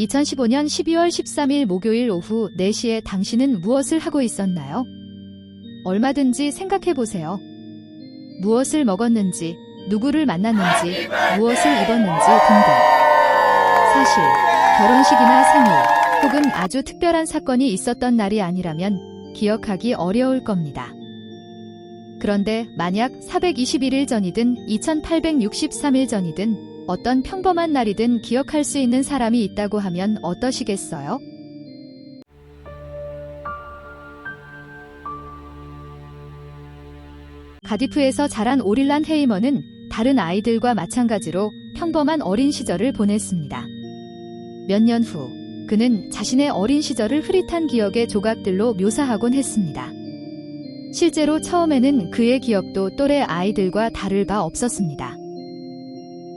2015년 12월 13일 목요일 오후 4시에 당신은 무엇을 하고 있었나요? 얼마든지 생각해 보세요. 무엇을 먹었는지, 누구를 만났는지, 무엇을 입었는지 등등. 사실, 결혼식이나 생일, 혹은 아주 특별한 사건이 있었던 날이 아니라면 기억하기 어려울 겁니다. 그런데 만약 421일 전이든 2863일 전이든 어떤 평범한 날이든 기억할 수 있는 사람이 있다고 하면 어떠시겠어요? 가디프에서 자란 오릴란 헤이머는 다른 아이들과 마찬가지로 평범한 어린 시절을 보냈습니다. 몇 년 후, 그는 자신의 어린 시절을 흐릿한 기억의 조각들로 묘사하곤 했습니다. 실제로 처음에는 그의 기억도 또래 아이들과 다를 바 없었습니다.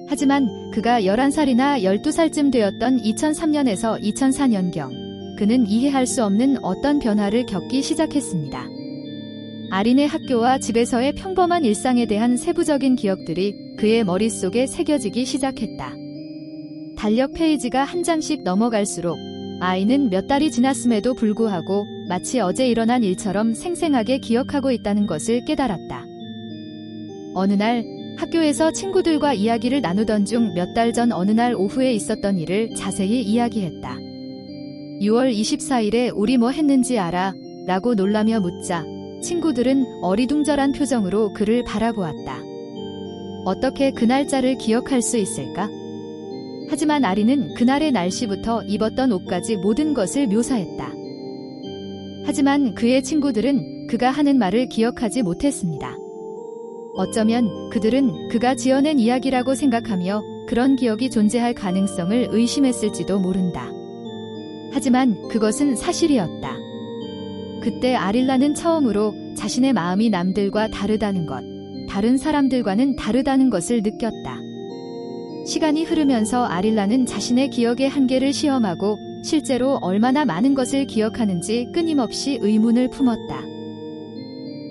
하지만 그가 11살이나 12살쯤 되었던 2003년에서 2004년경, 그는 이해할 수 없는 어떤 변화를 겪기 시작했습니다. 아린의 학교와 집에서의 평범한 일상에 대한 세부적인 기억들이 그의 머릿속에 새겨지기 시작했다. 달력 페이지가 한 장씩 넘어갈수록 아이는 몇 달이 지났음에도 불구하고 마치 어제 일어난 일처럼 생생하게 기억하고 있다는 것을 깨달았다. 어느 날 학교에서 친구들과 이야기를 나누던 중 몇 달 전 어느 날 오후에 있었던 일을 자세히 이야기했다. 6월 24일에 우리 뭐 했는지 알아? 라고 놀라며 묻자 친구들은 어리둥절한 표정으로 그를 바라보았다. 어떻게 그 날짜를 기억할 수 있을까? 하지만 아리는 그날의 날씨부터 입었던 옷까지 모든 것을 묘사했다. 하지만 그의 친구들은 그가 하는 말을 기억하지 못했습니다. 어쩌면 그들은 그가 지어낸 이야기라고 생각하며 그런 기억이 존재할 가능성을 의심했을지도 모른다. 하지만 그것은 사실이었다. 그때 아릴라는 처음으로 자신의 마음이 남들과 다르다는 것, 다른 사람들과는 다르다는 것을 느꼈다. 시간이 흐르면서 아릴라는 자신의 기억의 한계를 시험하고 실제로 얼마나 많은 것을 기억하는지 끊임없이 의문을 품었다.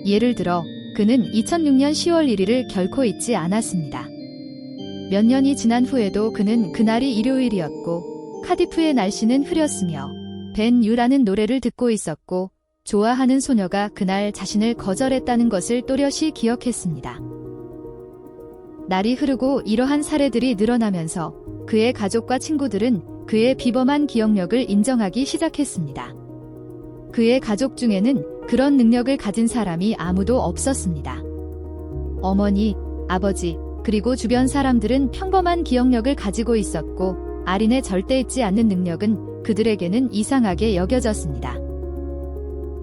예를 들어, 그는 2006년 10월 1일을 결코 잊지 않았습니다. 몇 년이 지난 후에도 그는 그날이 일요일이었고, 카디프의 날씨는 흐렸으며, 벤 유라는 노래를 듣고 있었고, 좋아하는 소녀가 그날 자신을 거절했다는 것을 또렷이 기억했습니다. 날이 흐르고 이러한 사례들이 늘어나면서 그의 가족과 친구들은 그의 비범한 기억력을 인정하기 시작했습니다. 그의 가족 중에는 그런 능력을 가진 사람이 아무도 없었습니다. 어머니, 아버지, 그리고 주변 사람들은 평범한 기억력을 가지고 있었고, 아린의 절대 잊지 않는 능력은 그들에게는 이상하게 여겨졌습니다.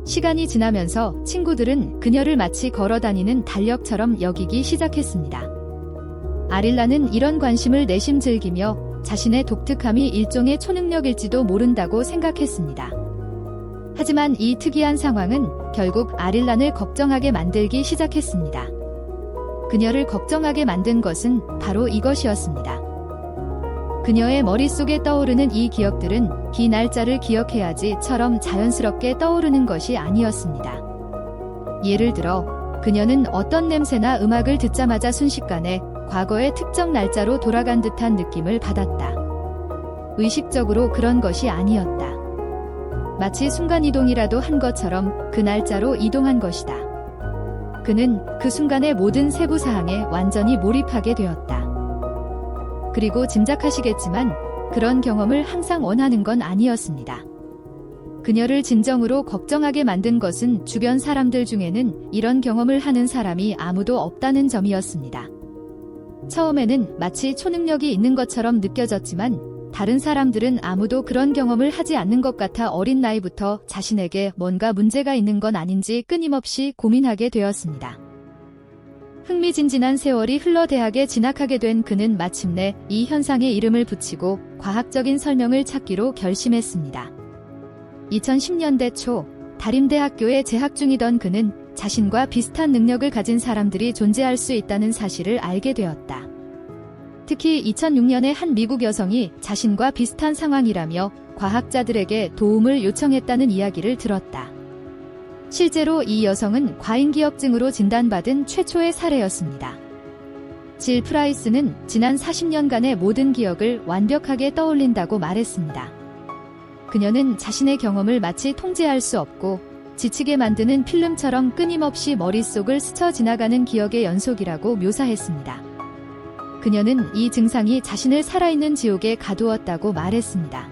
시간이 지나면서 친구들은 그녀를 마치 걸어다니는 달력처럼 여기기 시작했습니다. 아릴라는 이런 관심을 내심 즐기며 자신의 독특함이 일종의 초능력일지도 모른다고 생각했습니다. 하지만 이 특이한 상황은 결국 아릴란을 걱정하게 만들기 시작했습니다. 그녀를 걱정하게 만든 것은 바로 이것이었습니다. 그녀의 머릿속에 떠오르는 이 기억들은 기 날짜를 기억해야지처럼 자연스럽게 떠오르는 것이 아니었습니다. 예를 들어, 그녀는 어떤 냄새나 음악을 듣자마자 순식간에 과거의 특정 날짜로 돌아간 듯한 느낌을 받았다. 의식적으로 그런 것이 아니었다. 마치 순간이동이라도 한 것처럼 그 날짜로 이동한 것이다. 그는 그 순간의 모든 세부 사항에 완전히 몰입하게 되었다. 그리고 짐작하시겠지만 그런 경험을 항상 원하는 건 아니었습니다. 그녀를 진정으로 걱정하게 만든 것은 주변 사람들 중에는 이런 경험을 하는 사람이 아무도 없다는 점이었습니다. 처음에는 마치 초능력이 있는 것처럼 느껴졌지만 다른 사람들은 아무도 그런 경험을 하지 않는 것 같아 어린 나이부터 자신에게 뭔가 문제가 있는 건 아닌지 끊임없이 고민하게 되었습니다. 흥미진진한 세월이 흘러 대학에 진학하게 된 그는 마침내 이 현상에 이름을 붙이고 과학적인 설명을 찾기로 결심했습니다. 2010년대 초 다림대학교에 재학 중이던 그는 자신과 비슷한 능력을 가진 사람들이 존재할 수 있다는 사실을 알게 되었다. 특히 2006년에 한 미국 여성이 자신과 비슷한 상황이라며 과학자들에게 도움을 요청했다는 이야기를 들었다. 실제로 이 여성은 과잉기억증으로 진단받은 최초의 사례였습니다. 질 프라이스는 지난 40년간의 모든 기억을 완벽하게 떠올린다고 말했습니다. 그녀는 자신의 경험을 마치 통제할 수 없고 지치게 만드는 필름처럼 끊임없이 머릿속을 스쳐 지나가는 기억의 연속이라고 묘사했습니다. 그녀는 이 증상이 자신을 살아있는 지옥에 가두었다고 말했습니다.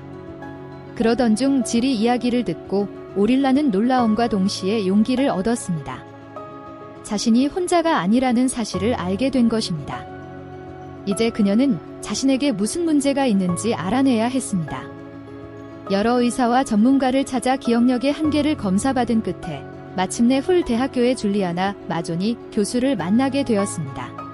그러던 중 질이 이야기를 듣고 오릴라는 놀라움과 동시에 용기를 얻었습니다. 자신이 혼자가 아니라는 사실을 알게 된 것입니다. 이제 그녀는 자신에게 무슨 문제가 있는지 알아내야 했습니다. 여러 의사와 전문가를 찾아 기억력의 한계를 검사받은 끝에 마침내 훌 대학교의 줄리아나 마존이 교수를 만나게 되었습니다.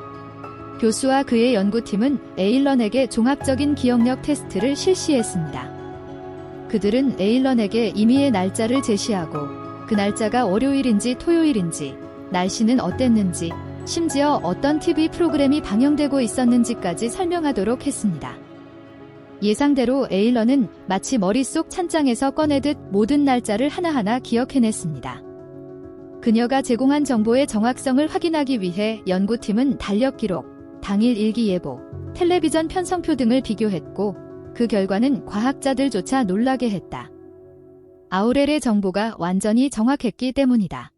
교수와 그의 연구팀은 에일런에게 종합적인 기억력 테스트를 실시했습니다. 그들은 에일런에게 임의의 날짜를 제시하고 그 날짜가 월요일인지 토요일인지 날씨는 어땠는지 심지어 어떤 TV 프로그램이 방영되고 있었는지까지 설명하도록 했습니다. 예상대로 에일런은 마치 머릿속 찬장에서 꺼내듯 모든 날짜를 하나하나 기억해냈습니다. 그녀가 제공한 정보의 정확성을 확인하기 위해 연구팀은 달력 기록, 당일 일기예보, 텔레비전 편성표 등을 비교했고 그 결과는 과학자들조차 놀라게 했다. 아우렐의 정보가 완전히 정확했기 때문이다.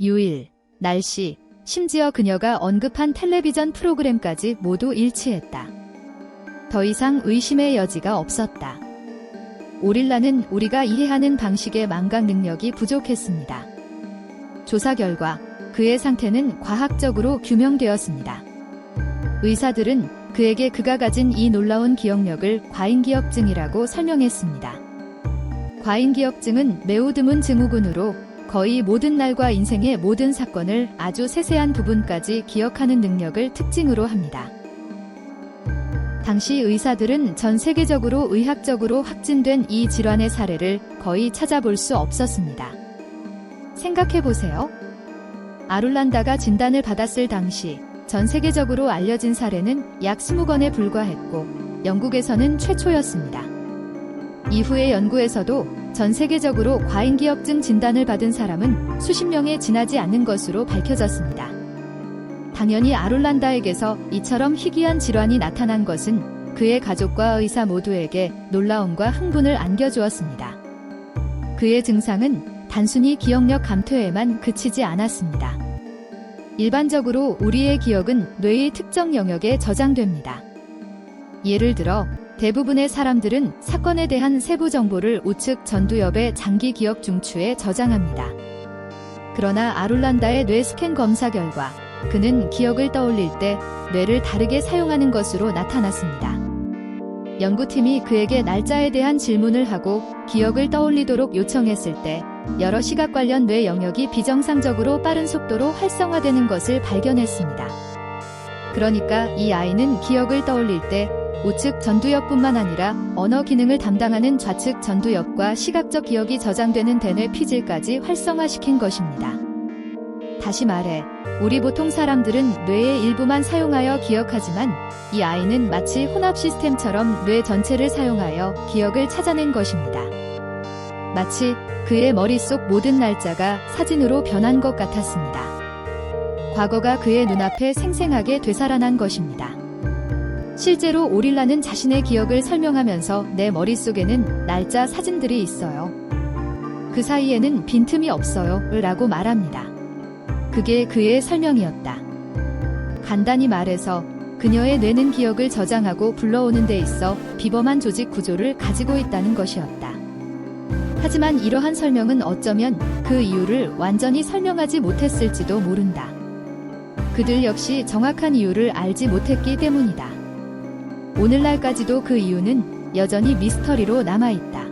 유일, 날씨, 심지어 그녀가 언급한 텔레비전 프로그램까지 모두 일치했다. 더 이상 의심의 여지가 없었다. 오릴라는 우리가 이해하는 방식의 망각 능력이 부족했습니다. 조사 결과 그의 상태는 과학적으로 규명되었습니다. 의사들은 그에게 그가 가진 이 놀라운 기억력을 과잉기억증이라고 설명했습니다. 과잉기억증은 매우 드문 증후군으로 거의 모든 날과 인생의 모든 사건을 아주 세세한 부분까지 기억하는 능력을 특징으로 합니다. 당시 의사들은 전 세계적으로 의학적으로 확진된 이 질환의 사례를 거의 찾아볼 수 없었습니다. 생각해 보세요. 아룰란다가 진단을 받았을 당시 전 세계적으로 알려진 사례는 약 20건에 불과했고 영국에서는 최초였습니다. 이후의 연구에서도 전 세계적으로 과잉기억증 진단을 받은 사람은 수십 명에 지나지 않는 것으로 밝혀졌습니다. 당연히 아룰란다에게서 이처럼 희귀한 질환이 나타난 것은 그의 가족과 의사 모두에게 놀라움과 흥분을 안겨주었습니다. 그의 증상은 단순히 기억력 감퇴에만 그치지 않았습니다. 일반적으로 우리의 기억은 뇌의 특정 영역에 저장됩니다. 예를 들어 대부분의 사람들은 사건에 대한 세부 정보를 우측 전두엽의 장기 기억 중추에 저장합니다. 그러나 아룰란다의 뇌 스캔 검사 결과 그는 기억을 떠올릴 때 뇌를 다르게 사용하는 것으로 나타났습니다. 연구팀이 그에게 날짜에 대한 질문을 하고 기억을 떠올리도록 요청했을 때 여러 시각 관련 뇌 영역이 비정상적으로 빠른 속도로 활성화되는 것을 발견했습니다. 그러니까 이 아이는 기억을 떠올릴 때 우측 전두엽뿐만 아니라 언어 기능을 담당하는 좌측 전두엽과 시각적 기억이 저장되는 대뇌 피질까지 활성화시킨 것입니다. 다시 말해, 우리 보통 사람들은 뇌의 일부만 사용하여 기억하지만 이 아이는 마치 혼합 시스템처럼 뇌 전체를 사용하여 기억을 찾아낸 것입니다. 마치 그의 머릿속 모든 날짜가 사진으로 변한 것 같았습니다. 과거가 그의 눈앞에 생생하게 되살아난 것입니다. 실제로 오릴라는 자신의 기억을 설명하면서 내 머릿속에는 날짜 사진들이 있어요. 그 사이에는 빈틈이 없어요. 라고 말합니다. 그게 그의 설명이었다. 간단히 말해서 그녀의 뇌는 기억을 저장하고 불러오는 데 있어 비범한 조직 구조를 가지고 있다는 것이었다. 하지만 이러한 설명은 어쩌면 그 이유를 완전히 설명하지 못했을지도 모른다. 그들 역시 정확한 이유를 알지 못했기 때문이다. 오늘날까지도 그 이유는 여전히 미스터리로 남아있다.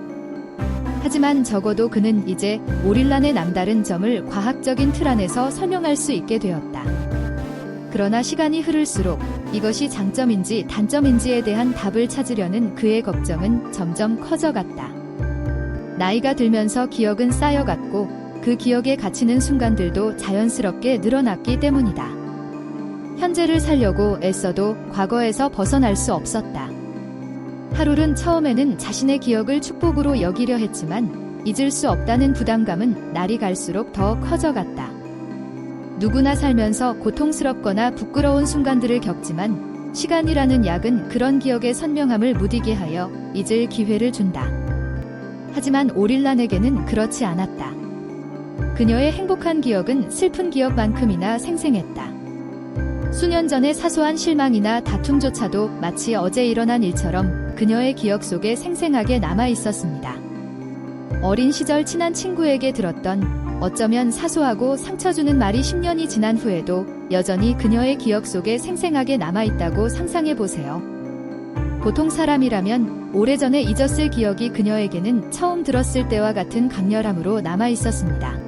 하지만 적어도 그는 이제 오릴란의 남다른 점을 과학적인 틀 안에서 설명할 수 있게 되었다. 그러나 시간이 흐를수록 이것이 장점인지 단점인지에 대한 답을 찾으려는 그의 걱정은 점점 커져갔다. 나이가 들면서 기억은 쌓여갔고 그 기억에 갇히는 순간들도 자연스럽게 늘어났기 때문이다. 현재를 살려고 애써도 과거에서 벗어날 수 없었다. 하룰은 처음에는 자신의 기억을 축복으로 여기려 했지만 잊을 수 없다는 부담감은 날이 갈수록 더 커져갔다. 누구나 살면서 고통스럽거나 부끄러운 순간들을 겪지만 시간이라는 약은 그런 기억의 선명함을 무디게 하여 잊을 기회를 준다. 하지만 오릴란에게는 그렇지 않았다. 그녀의 행복한 기억은 슬픈 기억만큼이나 생생했다. 수년 전의 사소한 실망이나 다툼조차도 마치 어제 일어난 일처럼 그녀의 기억 속에 생생하게 남아 있었습니다. 어린 시절 친한 친구에게 들었던 어쩌면 사소하고 상처 주는 말이 10년이 지난 후에도 여전히 그녀의 기억 속에 생생하게 남아 있다고 상상해 보세요. 보통 사람이라면 오래전에 잊었을 기억이 그녀에게는 처음 들었을 때와 같은 강렬함으로 남아 있었습니다.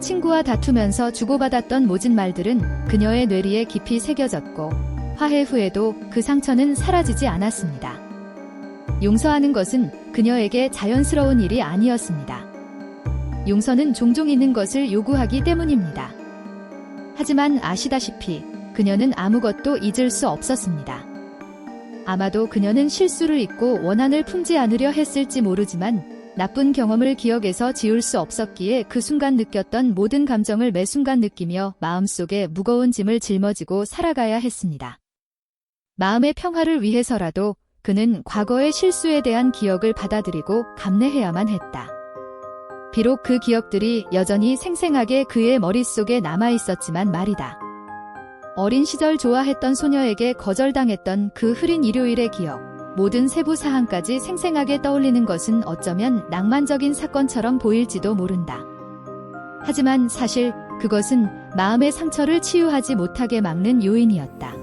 친구와 다투면서 주고받았던 모진 말들은 그녀의 뇌리에 깊이 새겨졌고 화해 후에도 그 상처는 사라지지 않았습니다. 용서하는 것은 그녀에게 자연스러운 일이 아니었습니다. 용서는 종종 있는 것을 요구하기 때문입니다. 하지만 아시다시피 그녀는 아무것도 잊을 수 없었습니다. 아마도 그녀는 실수를 잊고 원한을 품지 않으려 했을지 모르지만 나쁜 경험을 기억에서 지울 수 없었기에 그 순간 느꼈던 모든 감정을 매 순간 느끼며 마음속에 무거운 짐을 짊어지고 살아가야 했습니다. 마음의 평화를 위해서라도 그는 과거의 실수에 대한 기억을 받아들이고 감내해야만 했다. 비록 그 기억들이 여전히 생생하게 그의 머릿속에 남아 있었지만 말이다. 어린 시절 좋아했던 소녀에게 거절당했던 그 흐린 일요일의 기억, 모든 세부 사항까지 생생하게 떠올리는 것은 어쩌면 낭만적인 사건처럼 보일지도 모른다. 하지만 사실 그것은 마음의 상처를 치유하지 못하게 막는 요인이었다.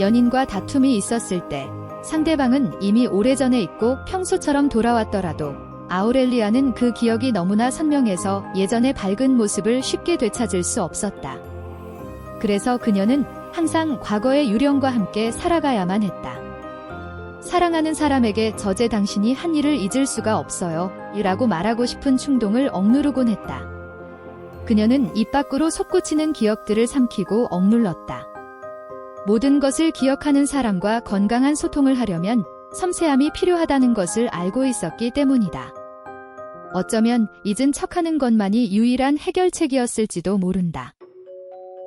연인과 다툼이 있었을 때 상대방은 이미 오래전에 있고 평소처럼 돌아왔더라도 아우렐리아는 그 기억이 너무나 선명해서 예전의 밝은 모습을 쉽게 되찾을 수 없었다. 그래서 그녀는 항상 과거의 유령과 함께 살아가야만 했다. 사랑하는 사람에게 저제 당신이 한 일을 잊을 수가 없어요. 이라고 말하고 싶은 충동을 억누르곤 했다. 그녀는 입 밖으로 솟구치는 기억들을 삼키고 억눌렀다. 모든 것을 기억하는 사람과 건강한 소통을 하려면 섬세함이 필요하다는 것을 알고 있었기 때문이다. 어쩌면 잊은 척하는 것만이 유일한 해결책이었을지도 모른다.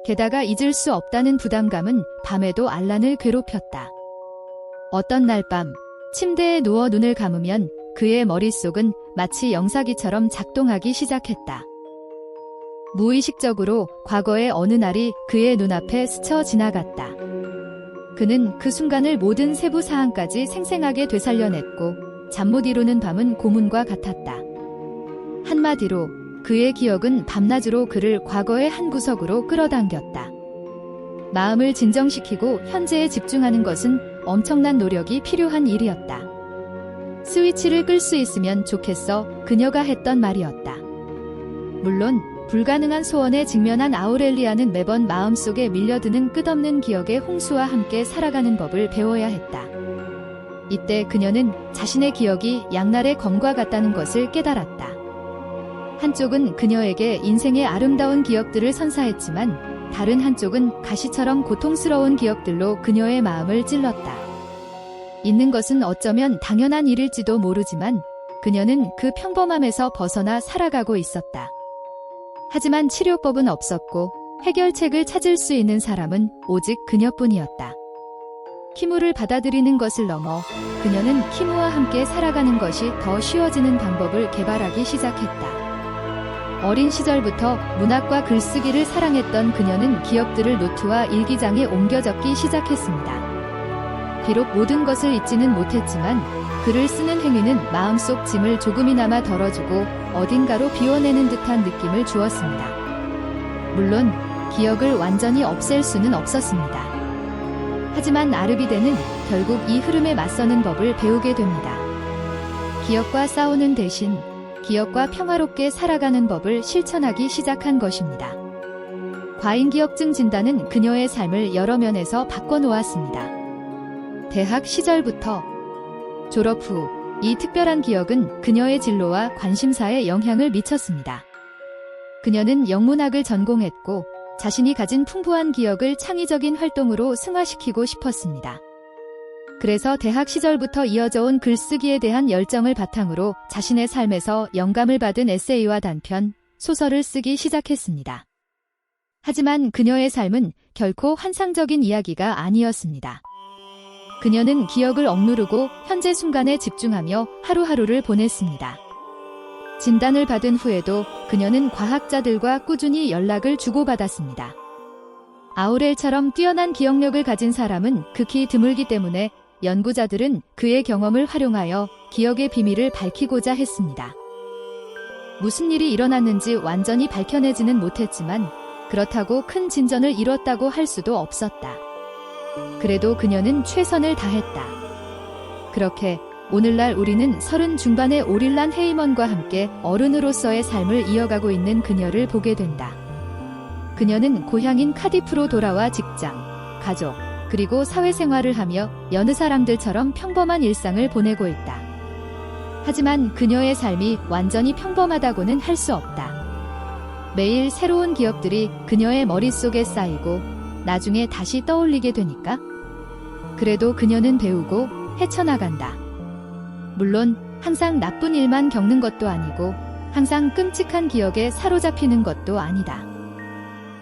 게다가 잊을 수 없다는 부담감은 밤에도 알란을 괴롭혔다. 어떤 날 밤, 침대에 누워 눈을 감으면 그의 머릿속은 마치 영사기처럼 작동하기 시작했다. 무의식적으로 과거의 어느 날이 그의 눈앞에 스쳐 지나갔다. 그는 그 순간을 모든 세부 사항까지 생생하게 되살려냈고 잠 못 이루는 밤은 고문과 같았다. 한마디로 그의 기억은 밤낮으로 그를 과거의 한 구석으로 끌어당겼다. 마음을 진정시키고 현재에 집중하는 것은 엄청난 노력이 필요한 일이었다. 스위치를 끌 수 있으면 좋겠어 그녀가 했던 말이었다. 물론 불가능한 소원에 직면한 아우렐리아는 매번 마음속에 밀려드는 끝없는 기억의 홍수와 함께 살아가는 법을 배워야 했다. 이때 그녀는 자신의 기억이 양날의 검과 같다는 것을 깨달았다. 한쪽은 그녀에게 인생의 아름다운 기억들을 선사했지만 다른 한쪽은 가시처럼 고통스러운 기억들로 그녀의 마음을 찔렀다. 있는 것은 어쩌면 당연한 일일지도 모르지만 그녀는 그 평범함에서 벗어나 살아가고 있었다. 하지만 치료법은 없었고 해결책을 찾을 수 있는 사람은 오직 그녀뿐이었다. 키무를 받아들이는 것을 넘어 그녀는 키무와 함께 살아가는 것이 더 쉬워지는 방법을 개발하기 시작했다. 어린 시절부터 문학과 글쓰기를 사랑했던 그녀는 기억들을 노트와 일기장에 옮겨 적기 시작했습니다. 비록 모든 것을 잊지는 못했지만 글을 쓰는 행위는 마음속 짐을 조금이나마 덜어주고 어딘가로 비워내는 듯한 느낌을 주었습니다. 물론 기억을 완전히 없앨 수는 없었습니다. 하지만 아르비데는 결국 이 흐름에 맞서는 법을 배우게 됩니다. 기억과 싸우는 대신 기억과 평화롭게 살아가는 법을 실천하기 시작한 것입니다. 과잉기억증 진단은 그녀의 삶을 여러 면에서 바꿔놓았습니다. 대학 시절부터 졸업 후 이 특별한 기억은 그녀의 진로와 관심사에 영향을 미쳤습니다. 그녀는 영문학을 전공했고 자신이 가진 풍부한 기억을 창의적인 활동으로 승화시키고 싶었습니다. 그래서 대학 시절부터 이어져 온 글쓰기에 대한 열정을 바탕으로 자신의 삶에서 영감을 받은 에세이와 단편, 소설을 쓰기 시작했습니다. 하지만 그녀의 삶은 결코 환상적인 이야기가 아니었습니다. 그녀는 기억을 억누르고 현재 순간에 집중하며 하루하루를 보냈습니다. 진단을 받은 후에도 그녀는 과학자들과 꾸준히 연락을 주고받았습니다. 아우렐처럼 뛰어난 기억력을 가진 사람은 극히 드물기 때문에 연구자들은 그의 경험을 활용하여 기억의 비밀을 밝히고자 했습니다. 무슨 일이 일어났는지 완전히 밝혀내지는 못했지만 그렇다고 큰 진전을 이뤘다고 할 수도 없었다. 그래도 그녀는 최선을 다했다. 그렇게 오늘날 우리는 서른 중반의 오릴란 헤이먼과 함께 어른으로서의 삶을 이어가고 있는 그녀를 보게 된다. 그녀는 고향인 카디프로 돌아와 직장, 가족, 그리고 사회생활을 하며 여느 사람들처럼 평범한 일상을 보내고 있다. 하지만 그녀의 삶이 완전히 평범하다고는 할 수 없다. 매일 새로운 기억들이 그녀의 머릿속에 쌓이고 나중에 다시 떠올리게 되니까 그래도 그녀는 배우고 헤쳐나간다. 물론 항상 나쁜 일만 겪는 것도 아니고 항상 끔찍한 기억에 사로잡히는 것도 아니다.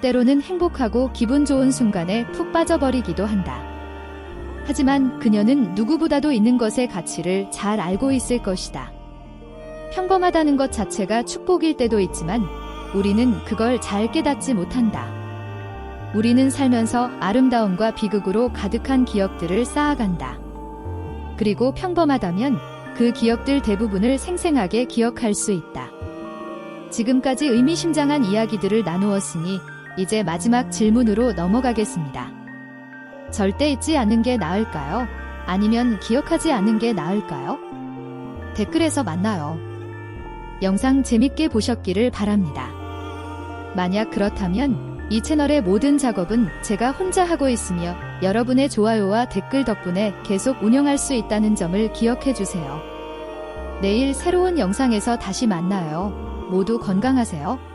때로는 행복하고 기분 좋은 순간에 푹 빠져버리기도 한다. 하지만 그녀는 누구보다도 있는 것의 가치를 잘 알고 있을 것이다. 평범하다는 것 자체가 축복일 때도 있지만 우리는 그걸 잘 깨닫지 못한다. 우리는 살면서 아름다움과 비극으로 가득한 기억들을 쌓아간다. 그리고 평범하다면 그 기억들 대부분을 생생하게 기억할 수 있다. 지금까지 의미심장한 이야기들을 나누었으니 이제 마지막 질문으로 넘어가겠습니다. 절대 잊지 않는 게 나을까요? 아니면 기억하지 않는 게 나을까요? 댓글에서 만나요. 영상 재밌게 보셨기를 바랍니다. 만약 그렇다면 이 채널의 모든 작업은 제가 혼자 하고 있으며 여러분의 좋아요와 댓글 덕분에 계속 운영할 수 있다는 점을 기억해 주세요. 내일 새로운 영상에서 다시 만나요. 모두 건강하세요.